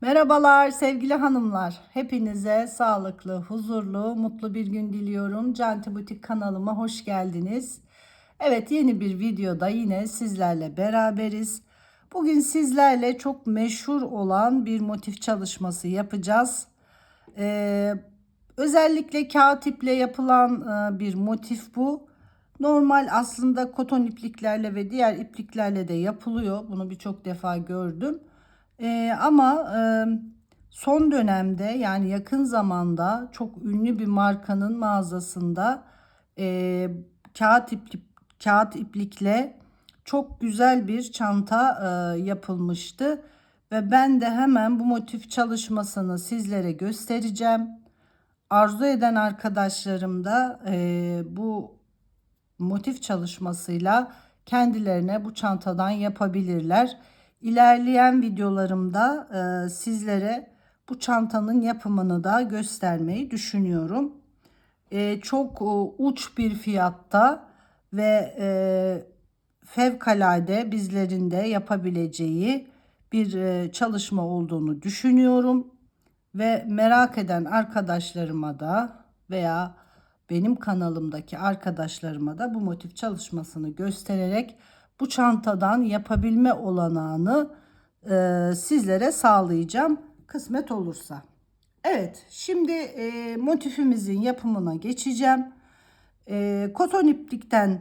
Merhabalar sevgili hanımlar. Hepinize sağlıklı, huzurlu, mutlu bir gün diliyorum. Canti Butik kanalıma hoş geldiniz. Evet yeni bir videoda yine sizlerle beraberiz. Bugün sizlerle çok meşhur olan bir motif çalışması yapacağız. Ee, özellikle kağıt iple yapılan e, bir motif bu. Normal aslında koton ipliklerle ve diğer ipliklerle de yapılıyor. Bunu birçok defa gördüm. Ee, ama e, son dönemde yani yakın zamanda çok ünlü bir markanın mağazasında e, kağıt iplik kağıt iplikle çok güzel bir çanta e, yapılmıştı ve ben de hemen bu motif çalışmasını sizlere göstereceğim. Arzu eden arkadaşlarım da e, bu motif çalışmasıyla kendilerine bu çantadan yapabilirler. İlerleyen videolarımda e, sizlere bu çantanın yapımını da göstermeyi düşünüyorum. E, çok e, uç bir fiyatta ve e, fevkalade bizlerin de yapabileceği bir e, çalışma olduğunu düşünüyorum. Ve merak eden arkadaşlarıma da veya benim kanalımdaki arkadaşlarıma da bu motif çalışmasını göstererek bu çantadan yapabilme olanağını e, sizlere sağlayacağım kısmet olursa. Evet şimdi e, motifimizin yapımına geçeceğim. E, koton iplikten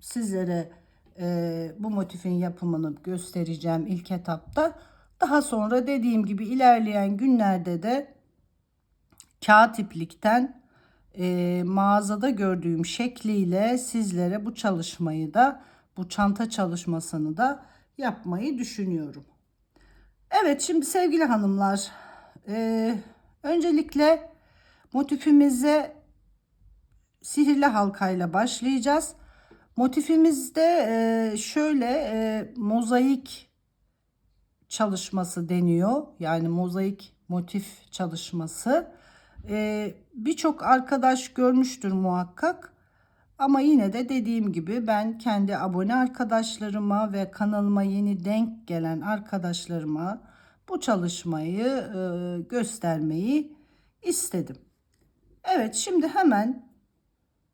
sizlere e, bu motifin yapımını göstereceğim ilk etapta. Daha sonra dediğim gibi ilerleyen günlerde de kağıt iplikten e, mağazada gördüğüm şekliyle sizlere bu çalışmayı da bu çanta çalışmasını da yapmayı düşünüyorum. Evet şimdi sevgili hanımlar e, öncelikle motifimize sihirli halkayla başlayacağız. Motifimizde e, şöyle e, mozaik çalışması deniyor. Yani mozaik motif çalışması. Ee, Birçok arkadaş görmüştür muhakkak. Ama yine de dediğim gibi ben kendi abone arkadaşlarıma ve kanalıma yeni denk gelen arkadaşlarıma bu çalışmayı e, göstermeyi istedim. Evet şimdi hemen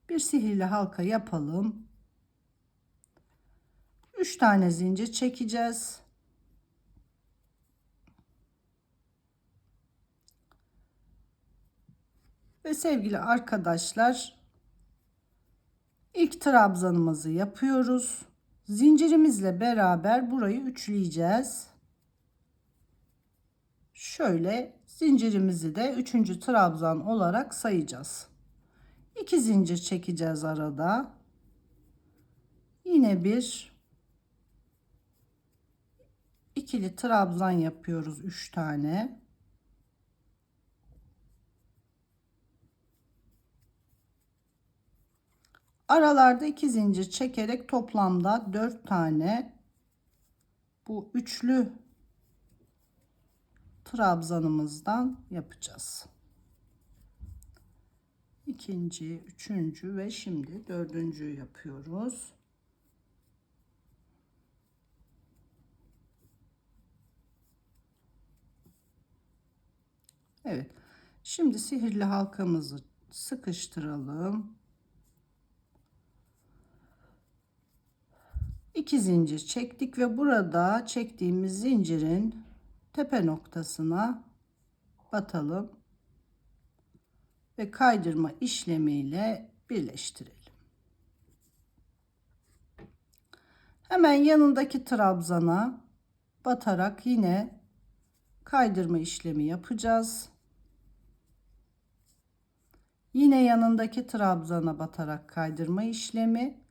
bir sihirli halka yapalım. 3 tane zincir çekeceğiz. Ve sevgili arkadaşlar ilk trabzanımızı yapıyoruz. Zincirimizle beraber burayı üçleyeceğiz. Şöyle zincirimizi de üçüncü trabzan olarak sayacağız. İki zincir çekeceğiz arada. Yine bir ikili trabzan yapıyoruz üç tane. Aralarda iki zincir çekerek toplamda dört tane bu üçlü trabzanımızdan yapacağız. İkinci, üçüncü ve şimdi dördüncüyü yapıyoruz. Evet. Şimdi sihirli halkamızı sıkıştıralım. 2 zincir çektik ve burada çektiğimiz zincirin tepe noktasına batalım ve kaydırma işlemiyle birleştirelim. Hemen yanındaki trabzana batarak yine kaydırma işlemi yapacağız. Yine yanındaki trabzana batarak kaydırma işlemi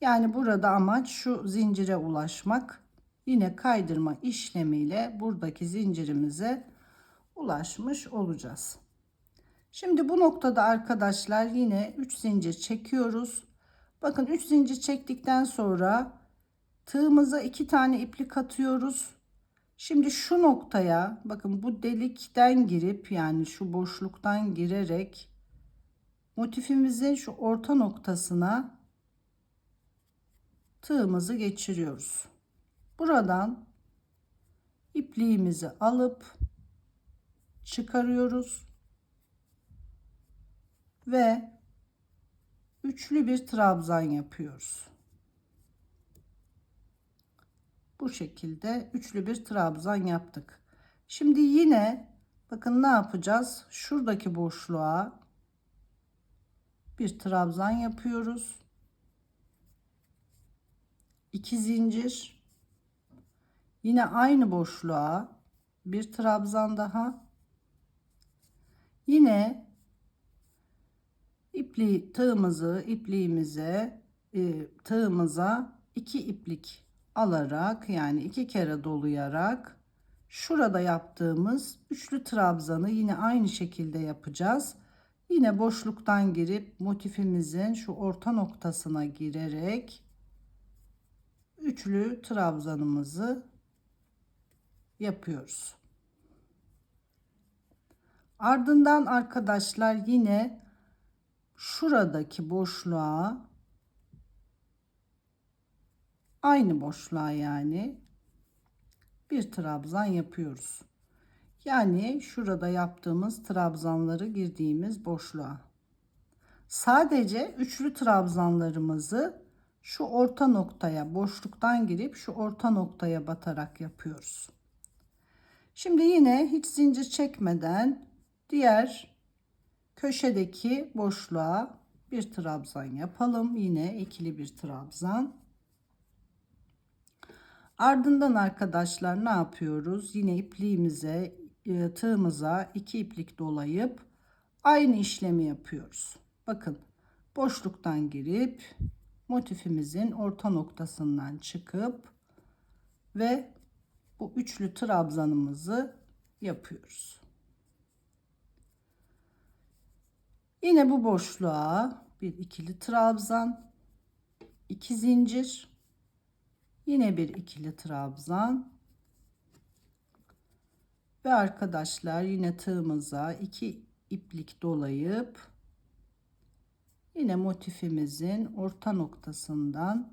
yani burada amaç şu zincire ulaşmak. Yine kaydırma işlemiyle buradaki zincirimize ulaşmış olacağız. Şimdi bu noktada arkadaşlar yine 3 zincir çekiyoruz. Bakın 3 zincir çektikten sonra tığımıza 2 tane iplik atıyoruz. Şimdi şu noktaya bakın bu delikten girip yani şu boşluktan girerek motifimizin şu orta noktasına tığımızı geçiriyoruz. Buradan ipliğimizi alıp çıkarıyoruz ve üçlü bir trabzan yapıyoruz. Bu şekilde üçlü bir trabzan yaptık. Şimdi yine bakın ne yapacağız? Şuradaki boşluğa bir trabzan yapıyoruz. 2 zincir. Yine aynı boşluğa bir trabzan daha. Yine ipli tığımızı ipliğimize e, tığımıza iki iplik alarak yani iki kere dolayarak şurada yaptığımız üçlü trabzanı yine aynı şekilde yapacağız. Yine boşluktan girip motifimizin şu orta noktasına girerek üçlü trabzanımızı yapıyoruz. Ardından arkadaşlar yine şuradaki boşluğa aynı boşluğa yani bir trabzan yapıyoruz. Yani şurada yaptığımız trabzanları girdiğimiz boşluğa. Sadece üçlü trabzanlarımızı şu orta noktaya boşluktan girip şu orta noktaya batarak yapıyoruz. Şimdi yine hiç zincir çekmeden diğer köşedeki boşluğa bir trabzan yapalım. Yine ikili bir trabzan. Ardından arkadaşlar ne yapıyoruz? Yine ipliğimize, e, tığımıza iki iplik dolayıp aynı işlemi yapıyoruz. Bakın boşluktan girip motifimizin orta noktasından çıkıp ve bu üçlü trabzanımızı yapıyoruz. Yine bu boşluğa bir ikili trabzan, iki zincir, yine bir ikili trabzan ve arkadaşlar yine tığımıza iki iplik dolayıp yine motifimizin orta noktasından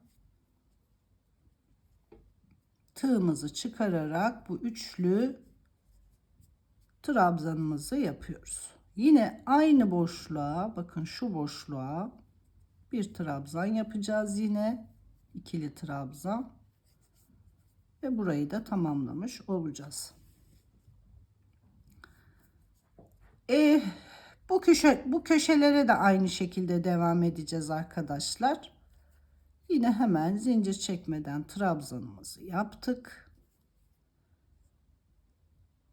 tığımızı çıkararak bu üçlü trabzanımızı yapıyoruz. Yine aynı boşluğa bakın şu boşluğa bir trabzan yapacağız yine ikili trabzan ve burayı da tamamlamış olacağız. E, bu köşe bu köşelere de aynı şekilde devam edeceğiz arkadaşlar. Yine hemen zincir çekmeden trabzanımızı yaptık.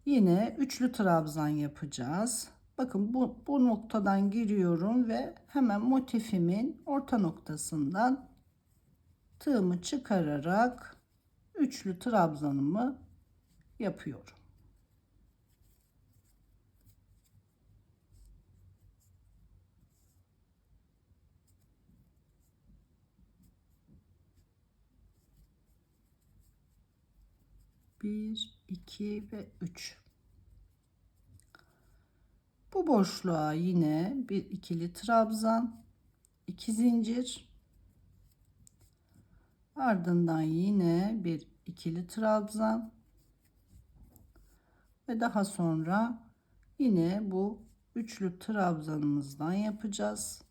Yine üçlü trabzan yapacağız. Bakın bu, bu noktadan giriyorum ve hemen motifimin orta noktasından tığımı çıkararak üçlü trabzanımı yapıyorum. Bir, iki ve üç. Bu boşluğa yine bir ikili trabzan, iki zincir, ardından yine bir ikili trabzan ve daha sonra yine bu üçlü trabzanımızdan yapacağız.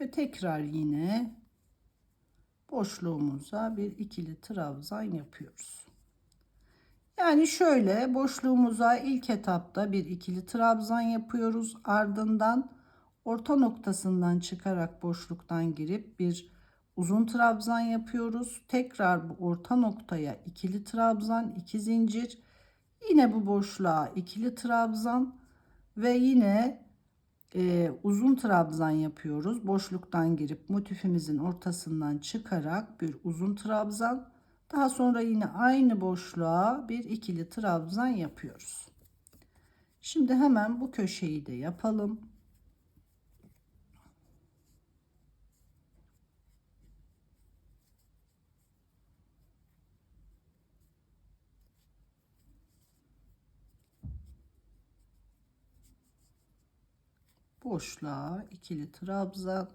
Ve tekrar yine boşluğumuza bir ikili trabzan yapıyoruz. Yani şöyle boşluğumuza ilk etapta bir ikili trabzan yapıyoruz. Ardından orta noktasından çıkarak boşluktan girip bir uzun trabzan yapıyoruz. Tekrar bu orta noktaya ikili trabzan, iki zincir. Yine bu boşluğa ikili trabzan ve yine e, uzun trabzan yapıyoruz. Boşluktan girip motifimizin ortasından çıkarak bir uzun trabzan. Daha sonra yine aynı boşluğa bir ikili trabzan yapıyoruz. Şimdi hemen bu köşeyi de yapalım. Boşluğa ikili trabzan,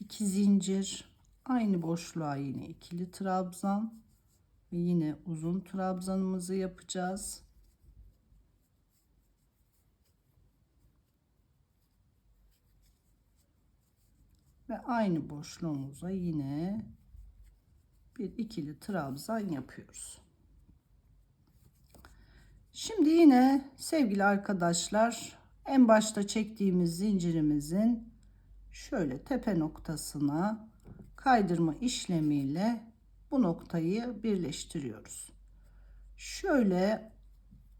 iki zincir, Aynı boşluğa yine ikili trabzan ve yine uzun trabzanımızı yapacağız. Ve aynı boşluğumuza yine bir ikili trabzan yapıyoruz. Şimdi yine sevgili arkadaşlar en başta çektiğimiz zincirimizin şöyle tepe noktasına kaydırma işlemiyle bu noktayı birleştiriyoruz. Şöyle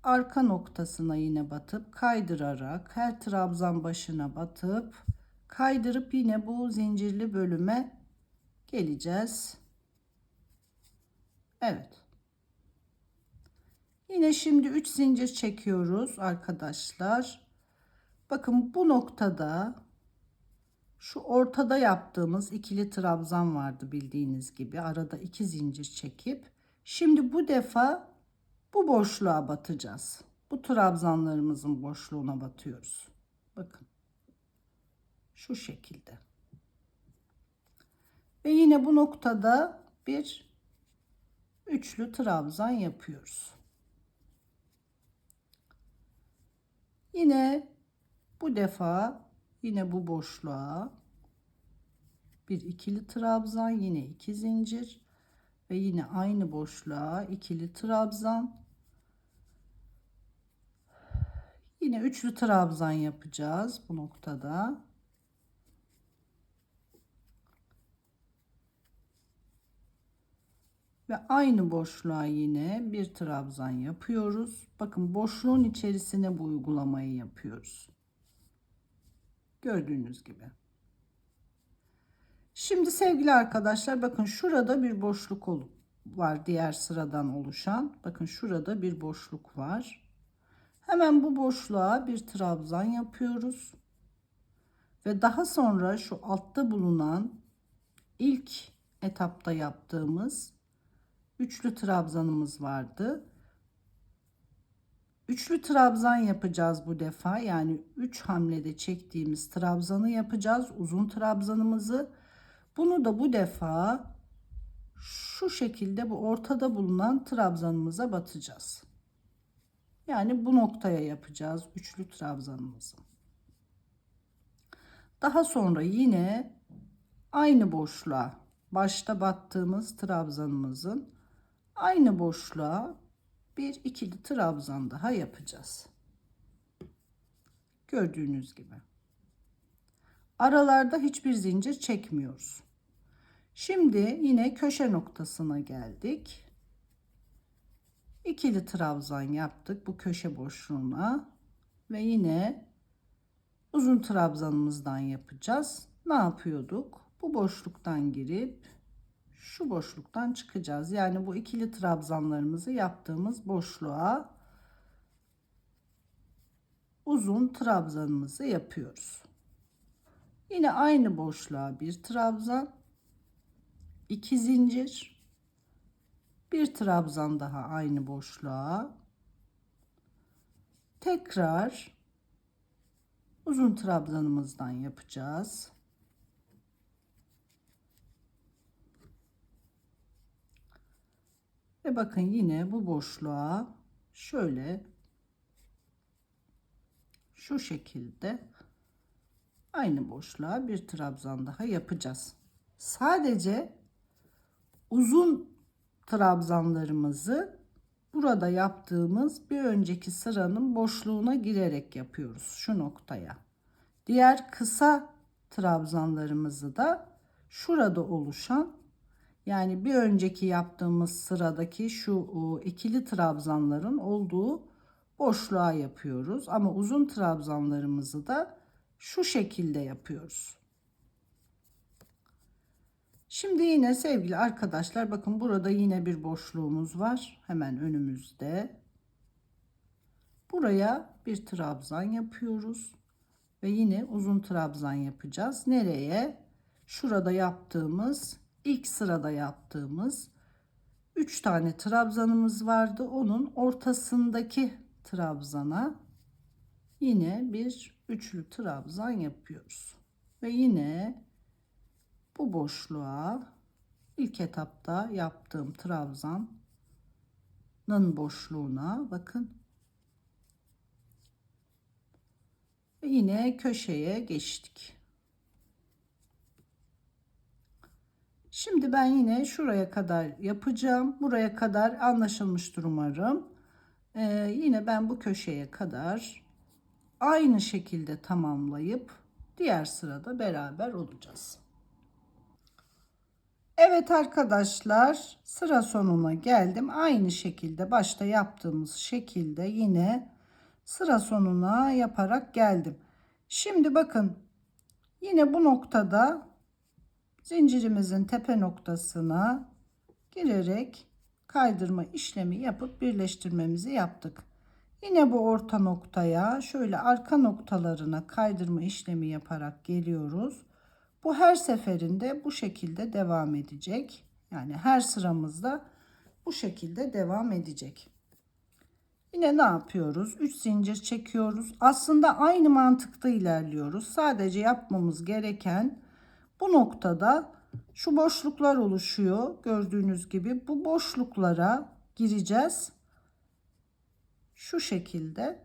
arka noktasına yine batıp kaydırarak her trabzan başına batıp kaydırıp yine bu zincirli bölüme geleceğiz. Evet. Yine şimdi 3 zincir çekiyoruz arkadaşlar. Bakın bu noktada şu ortada yaptığımız ikili trabzan vardı bildiğiniz gibi. Arada iki zincir çekip şimdi bu defa bu boşluğa batacağız. Bu trabzanlarımızın boşluğuna batıyoruz. Bakın. Şu şekilde. Ve yine bu noktada bir üçlü trabzan yapıyoruz. Yine bu defa yine bu boşluğa bir ikili trabzan yine iki zincir ve yine aynı boşluğa ikili trabzan yine üçlü trabzan yapacağız bu noktada ve aynı boşluğa yine bir trabzan yapıyoruz. Bakın boşluğun içerisine bu uygulamayı yapıyoruz. Gördüğünüz gibi. Şimdi sevgili arkadaşlar bakın şurada bir boşluk var diğer sıradan oluşan. Bakın şurada bir boşluk var. Hemen bu boşluğa bir trabzan yapıyoruz. Ve daha sonra şu altta bulunan ilk etapta yaptığımız üçlü trabzanımız vardı. Üçlü trabzan yapacağız bu defa. Yani 3 hamlede çektiğimiz trabzanı yapacağız. Uzun trabzanımızı. Bunu da bu defa şu şekilde bu ortada bulunan trabzanımıza batacağız. Yani bu noktaya yapacağız üçlü trabzanımızı. Daha sonra yine aynı boşluğa başta battığımız trabzanımızın aynı boşluğa bir ikili trabzan daha yapacağız. Gördüğünüz gibi. Aralarda hiçbir zincir çekmiyoruz. Şimdi yine köşe noktasına geldik. İkili trabzan yaptık bu köşe boşluğuna ve yine uzun trabzanımızdan yapacağız. Ne yapıyorduk? Bu boşluktan girip şu boşluktan çıkacağız. Yani bu ikili trabzanlarımızı yaptığımız boşluğa uzun trabzanımızı yapıyoruz. Yine aynı boşluğa bir trabzan, iki zincir, bir trabzan daha aynı boşluğa. Tekrar uzun trabzanımızdan yapacağız. Ve bakın yine bu boşluğa şöyle şu şekilde aynı boşluğa bir trabzan daha yapacağız. Sadece uzun trabzanlarımızı burada yaptığımız bir önceki sıranın boşluğuna girerek yapıyoruz şu noktaya. Diğer kısa trabzanlarımızı da şurada oluşan yani bir önceki yaptığımız sıradaki şu ikili trabzanların olduğu boşluğa yapıyoruz. Ama uzun trabzanlarımızı da şu şekilde yapıyoruz. Şimdi yine sevgili arkadaşlar bakın burada yine bir boşluğumuz var. Hemen önümüzde. Buraya bir trabzan yapıyoruz. Ve yine uzun trabzan yapacağız. Nereye? Şurada yaptığımız ilk sırada yaptığımız 3 tane trabzanımız vardı. Onun ortasındaki trabzana yine bir üçlü trabzan yapıyoruz. Ve yine bu boşluğa ilk etapta yaptığım trabzanın boşluğuna bakın ve yine köşeye geçtik. Şimdi ben yine şuraya kadar yapacağım. Buraya kadar anlaşılmıştır umarım. Ee, yine ben bu köşeye kadar aynı şekilde tamamlayıp diğer sırada beraber olacağız. Evet arkadaşlar sıra sonuna geldim. Aynı şekilde başta yaptığımız şekilde yine sıra sonuna yaparak geldim. Şimdi bakın yine bu noktada zincirimizin tepe noktasına girerek kaydırma işlemi yapıp birleştirmemizi yaptık. Yine bu orta noktaya şöyle arka noktalarına kaydırma işlemi yaparak geliyoruz. Bu her seferinde bu şekilde devam edecek. Yani her sıramızda bu şekilde devam edecek. Yine ne yapıyoruz? 3 zincir çekiyoruz. Aslında aynı mantıkta ilerliyoruz. Sadece yapmamız gereken bu noktada şu boşluklar oluşuyor. Gördüğünüz gibi bu boşluklara gireceğiz. Şu şekilde.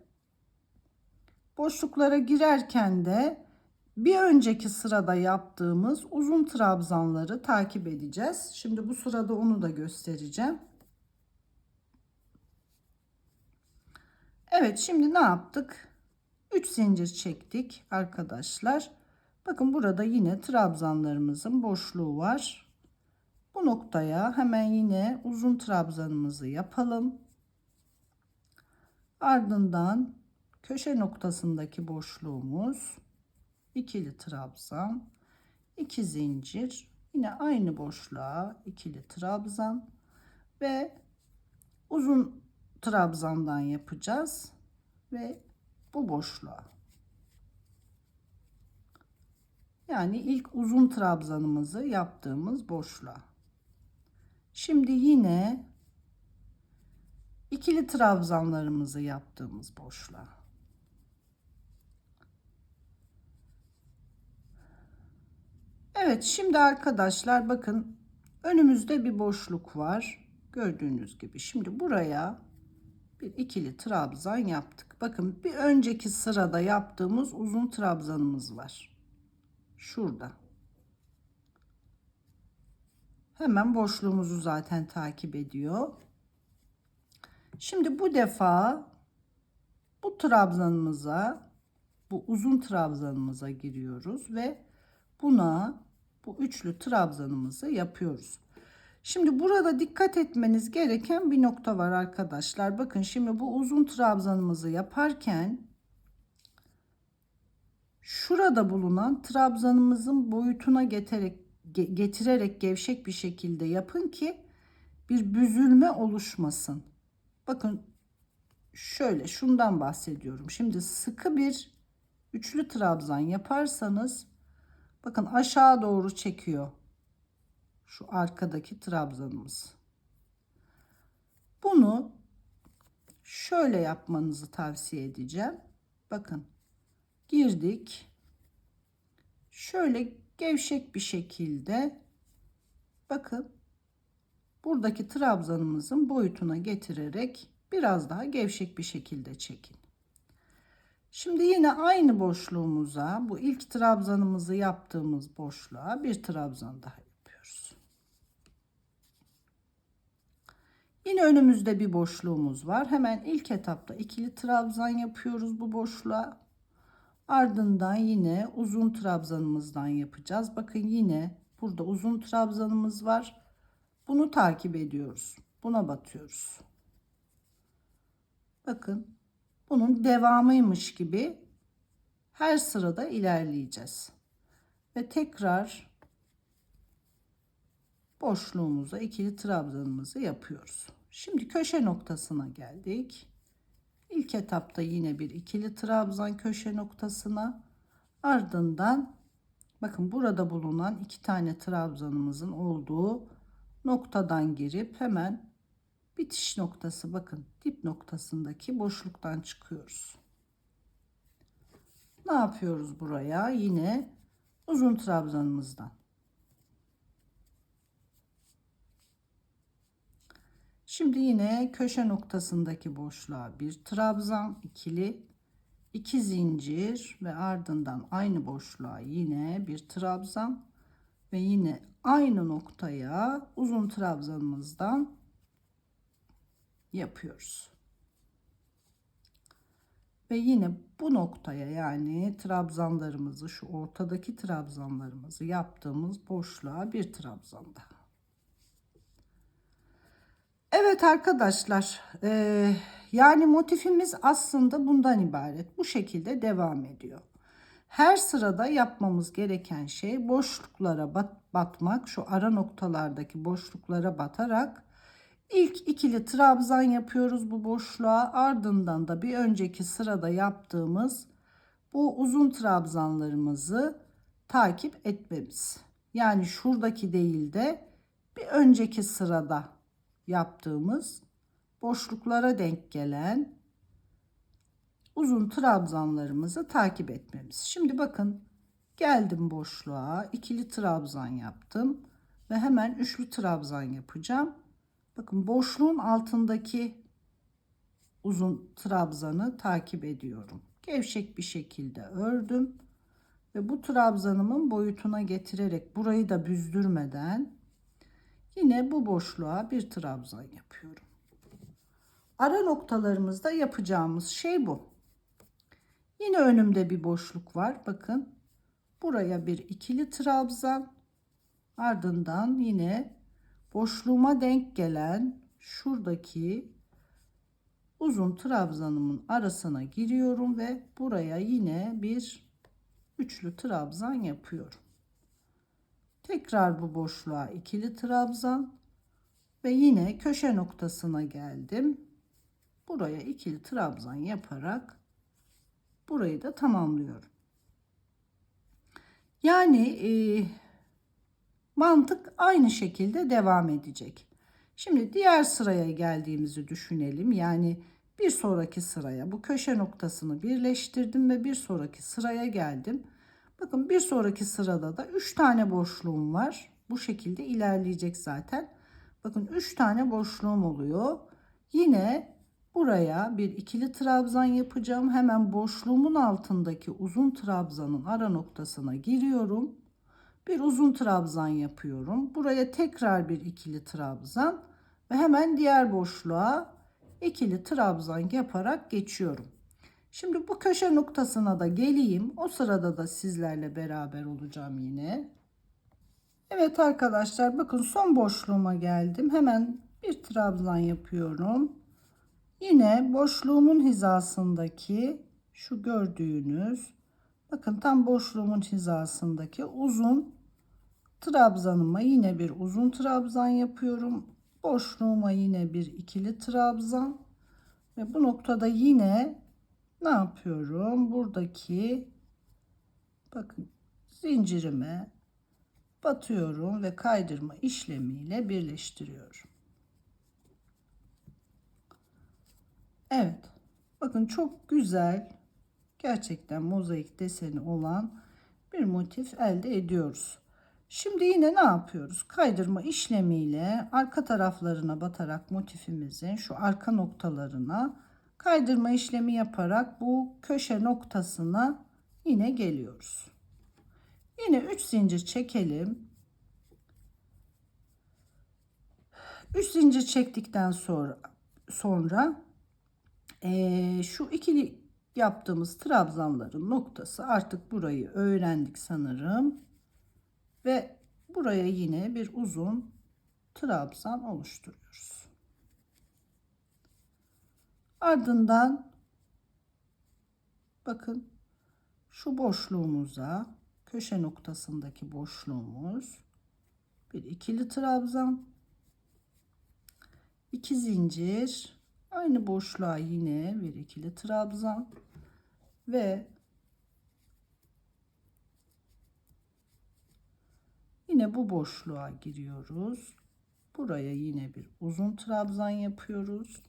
Boşluklara girerken de bir önceki sırada yaptığımız uzun trabzanları takip edeceğiz. Şimdi bu sırada onu da göstereceğim. Evet şimdi ne yaptık? 3 zincir çektik arkadaşlar. Bakın burada yine trabzanlarımızın boşluğu var. Bu noktaya hemen yine uzun trabzanımızı yapalım. Ardından köşe noktasındaki boşluğumuz ikili trabzan, iki zincir, yine aynı boşluğa ikili trabzan ve uzun trabzandan yapacağız ve bu boşluğa. Yani ilk uzun trabzanımızı yaptığımız boşluğa. Şimdi yine ikili trabzanlarımızı yaptığımız boşluğa. Evet şimdi arkadaşlar bakın önümüzde bir boşluk var. Gördüğünüz gibi şimdi buraya bir ikili trabzan yaptık. Bakın bir önceki sırada yaptığımız uzun trabzanımız var. Şurada. Hemen boşluğumuzu zaten takip ediyor. Şimdi bu defa bu trabzanımıza bu uzun trabzanımıza giriyoruz ve buna bu üçlü trabzanımızı yapıyoruz. Şimdi burada dikkat etmeniz gereken bir nokta var arkadaşlar. Bakın şimdi bu uzun trabzanımızı yaparken şurada bulunan trabzanımızın boyutuna getirerek, getirerek gevşek bir şekilde yapın ki bir büzülme oluşmasın. Bakın şöyle şundan bahsediyorum. Şimdi sıkı bir üçlü trabzan yaparsanız bakın aşağı doğru çekiyor şu arkadaki trabzanımız. Bunu şöyle yapmanızı tavsiye edeceğim. Bakın girdik. Şöyle gevşek bir şekilde bakın buradaki trabzanımızın boyutuna getirerek biraz daha gevşek bir şekilde çekin. Şimdi yine aynı boşluğumuza bu ilk trabzanımızı yaptığımız boşluğa bir trabzan daha Yine önümüzde bir boşluğumuz var. Hemen ilk etapta ikili trabzan yapıyoruz bu boşluğa. Ardından yine uzun trabzanımızdan yapacağız. Bakın yine burada uzun trabzanımız var. Bunu takip ediyoruz. Buna batıyoruz. Bakın bunun devamıymış gibi her sırada ilerleyeceğiz. Ve tekrar boşluğumuza ikili trabzanımızı yapıyoruz. Şimdi köşe noktasına geldik. İlk etapta yine bir ikili trabzan köşe noktasına ardından bakın burada bulunan iki tane trabzanımızın olduğu noktadan girip hemen bitiş noktası bakın dip noktasındaki boşluktan çıkıyoruz. Ne yapıyoruz buraya? Yine uzun trabzanımızdan Şimdi yine köşe noktasındaki boşluğa bir trabzan ikili, iki zincir ve ardından aynı boşluğa yine bir trabzan ve yine aynı noktaya uzun trabzanımızdan yapıyoruz. Ve yine bu noktaya yani trabzanlarımızı şu ortadaki trabzanlarımızı yaptığımız boşluğa bir trabzan daha. Evet arkadaşlar e, yani motifimiz aslında bundan ibaret. Bu şekilde devam ediyor. Her sırada yapmamız gereken şey boşluklara bat, batmak. Şu ara noktalardaki boşluklara batarak ilk ikili trabzan yapıyoruz bu boşluğa. Ardından da bir önceki sırada yaptığımız bu uzun trabzanlarımızı takip etmemiz. Yani şuradaki değil de bir önceki sırada yaptığımız boşluklara denk gelen uzun trabzanlarımızı takip etmemiz. Şimdi bakın geldim boşluğa ikili trabzan yaptım ve hemen üçlü trabzan yapacağım. Bakın boşluğun altındaki uzun trabzanı takip ediyorum. Gevşek bir şekilde ördüm ve bu trabzanımın boyutuna getirerek burayı da büzdürmeden yine bu boşluğa bir trabzan yapıyorum. Ara noktalarımızda yapacağımız şey bu. Yine önümde bir boşluk var. Bakın buraya bir ikili trabzan ardından yine boşluğuma denk gelen şuradaki uzun trabzanımın arasına giriyorum ve buraya yine bir üçlü trabzan yapıyorum. Tekrar bu boşluğa ikili trabzan ve yine köşe noktasına geldim. Buraya ikili trabzan yaparak burayı da tamamlıyorum. Yani e, mantık aynı şekilde devam edecek. Şimdi diğer sıraya geldiğimizi düşünelim. Yani bir sonraki sıraya bu köşe noktasını birleştirdim ve bir sonraki sıraya geldim. Bakın bir sonraki sırada da 3 tane boşluğum var. Bu şekilde ilerleyecek zaten. Bakın 3 tane boşluğum oluyor. Yine buraya bir ikili trabzan yapacağım. Hemen boşluğumun altındaki uzun trabzanın ara noktasına giriyorum. Bir uzun trabzan yapıyorum. Buraya tekrar bir ikili trabzan ve hemen diğer boşluğa ikili trabzan yaparak geçiyorum. Şimdi bu köşe noktasına da geleyim. O sırada da sizlerle beraber olacağım yine. Evet arkadaşlar bakın son boşluğuma geldim. Hemen bir trabzan yapıyorum. Yine boşluğumun hizasındaki şu gördüğünüz bakın tam boşluğumun hizasındaki uzun trabzanıma yine bir uzun trabzan yapıyorum. Boşluğuma yine bir ikili trabzan ve bu noktada yine ne yapıyorum? Buradaki bakın zincirime batıyorum ve kaydırma işlemiyle birleştiriyorum. Evet. Bakın çok güzel gerçekten mozaik deseni olan bir motif elde ediyoruz. Şimdi yine ne yapıyoruz? Kaydırma işlemiyle arka taraflarına batarak motifimizin şu arka noktalarına kaydırma işlemi yaparak bu köşe noktasına yine geliyoruz. Yine 3 zincir çekelim. 3 zincir çektikten sonra sonra e, şu ikili yaptığımız trabzanların noktası artık burayı öğrendik sanırım ve buraya yine bir uzun trabzan oluşturuyoruz. Ardından bakın şu boşluğumuza köşe noktasındaki boşluğumuz bir ikili trabzan iki zincir aynı boşluğa yine bir ikili trabzan ve yine bu boşluğa giriyoruz. Buraya yine bir uzun trabzan yapıyoruz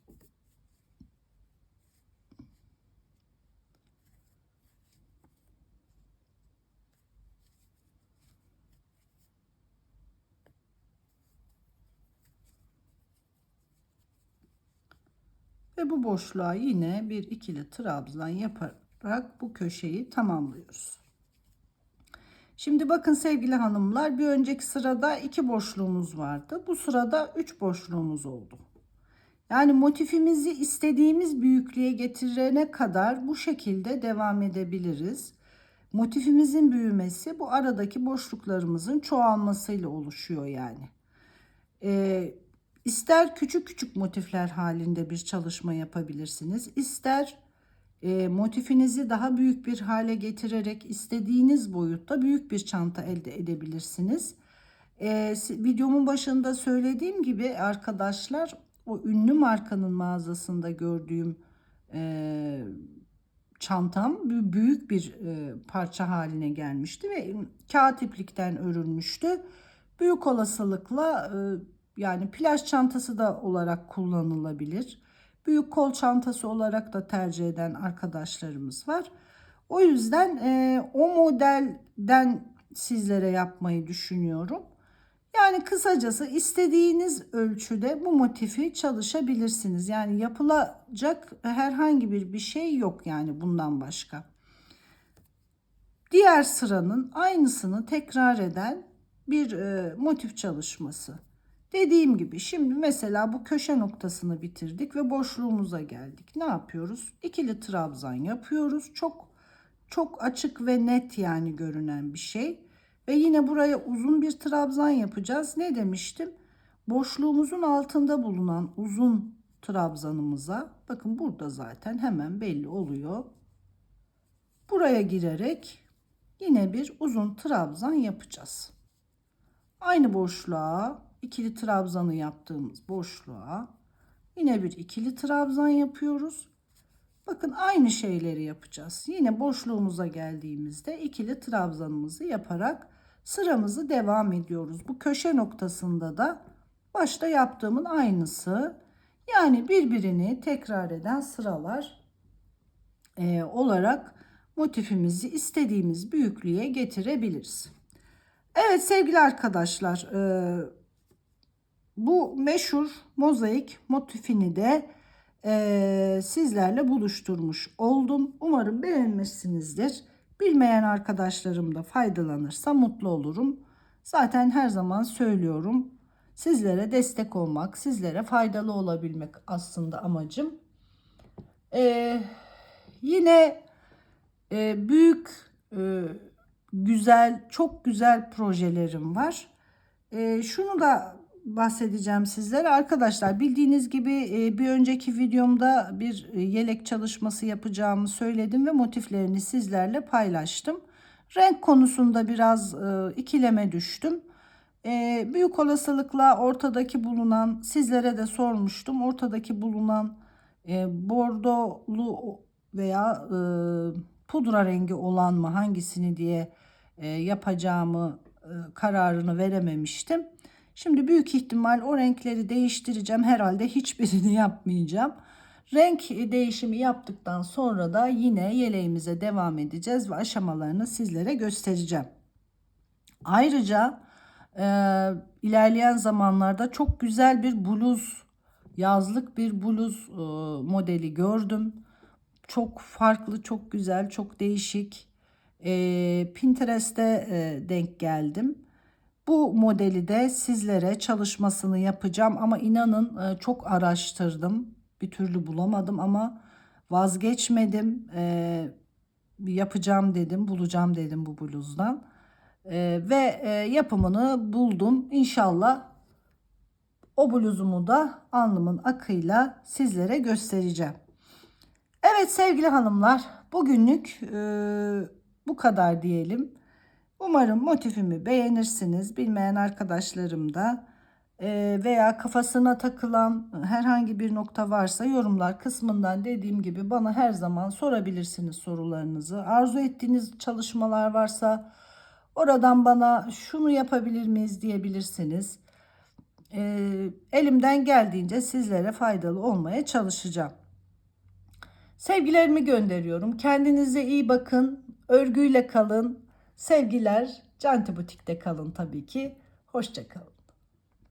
Ve bu boşluğa yine bir ikili trabzan yaparak bu köşeyi tamamlıyoruz. Şimdi bakın sevgili hanımlar bir önceki sırada iki boşluğumuz vardı. Bu sırada üç boşluğumuz oldu. Yani motifimizi istediğimiz büyüklüğe getirene kadar bu şekilde devam edebiliriz. Motifimizin büyümesi bu aradaki boşluklarımızın çoğalmasıyla oluşuyor yani. Ee, ister küçük küçük motifler halinde bir çalışma yapabilirsiniz. İster e, motifinizi daha büyük bir hale getirerek istediğiniz boyutta büyük bir çanta elde edebilirsiniz. E, videomun başında söylediğim gibi arkadaşlar o ünlü markanın mağazasında gördüğüm e, çantam büyük bir e, parça haline gelmişti ve kağıt iplikten örülmüştü. Büyük olasılıkla e, yani plaj çantası da olarak kullanılabilir. Büyük kol çantası olarak da tercih eden arkadaşlarımız var. O yüzden e, o modelden sizlere yapmayı düşünüyorum. Yani kısacası istediğiniz ölçüde bu motifi çalışabilirsiniz. Yani yapılacak herhangi bir bir şey yok yani bundan başka. Diğer sıranın aynısını tekrar eden bir e, motif çalışması. Dediğim gibi şimdi mesela bu köşe noktasını bitirdik ve boşluğumuza geldik. Ne yapıyoruz? İkili trabzan yapıyoruz. Çok çok açık ve net yani görünen bir şey. Ve yine buraya uzun bir trabzan yapacağız. Ne demiştim? Boşluğumuzun altında bulunan uzun trabzanımıza bakın burada zaten hemen belli oluyor. Buraya girerek yine bir uzun trabzan yapacağız. Aynı boşluğa ikili trabzanı yaptığımız boşluğa yine bir ikili trabzan yapıyoruz. Bakın aynı şeyleri yapacağız. Yine boşluğumuza geldiğimizde ikili trabzanımızı yaparak sıramızı devam ediyoruz. Bu köşe noktasında da başta yaptığımın aynısı. Yani birbirini tekrar eden sıralar e, olarak motifimizi istediğimiz büyüklüğe getirebiliriz. Evet sevgili arkadaşlar e, bu meşhur mozaik motifini de e, sizlerle buluşturmuş oldum. Umarım beğenmişsinizdir. Bilmeyen arkadaşlarım da faydalanırsa mutlu olurum. Zaten her zaman söylüyorum. Sizlere destek olmak, sizlere faydalı olabilmek aslında amacım. Ee, yine e, büyük, e, güzel, çok güzel projelerim var. E, şunu da bahsedeceğim sizlere. Arkadaşlar bildiğiniz gibi e, bir önceki videomda bir e, yelek çalışması yapacağımı söyledim ve motiflerini sizlerle paylaştım. Renk konusunda biraz e, ikileme düştüm. Büyük olasılıkla ortadaki bulunan sizlere de sormuştum. Ortadaki bulunan bordolu veya pudra rengi olan mı hangisini diye yapacağımı kararını verememiştim. Şimdi büyük ihtimal o renkleri değiştireceğim. Herhalde hiçbirini yapmayacağım. Renk değişimi yaptıktan sonra da yine yeleğimize devam edeceğiz ve aşamalarını sizlere göstereceğim. Ayrıca e, ilerleyen zamanlarda çok güzel bir bluz, yazlık bir bluz e, modeli gördüm. Çok farklı, çok güzel, çok değişik. E, Pinterest'te e, denk geldim. Bu modeli de sizlere çalışmasını yapacağım ama inanın e, çok araştırdım. Bir türlü bulamadım ama vazgeçmedim. E, yapacağım dedim, bulacağım dedim bu bluzdan. E, ve yapımını buldum. İnşallah o bluzumu da alnımın akıyla sizlere göstereceğim. Evet sevgili hanımlar bugünlük bu kadar diyelim. Umarım motifimi beğenirsiniz. Bilmeyen arkadaşlarım da e, veya kafasına takılan herhangi bir nokta varsa yorumlar kısmından dediğim gibi bana her zaman sorabilirsiniz sorularınızı. Arzu ettiğiniz çalışmalar varsa oradan bana şunu yapabilir miyiz diyebilirsiniz. E, elimden geldiğince sizlere faydalı olmaya çalışacağım. Sevgilerimi gönderiyorum. Kendinize iyi bakın. Örgüyle kalın. Sevgiler, Canti Butik'te kalın tabii ki. Hoşçakalın.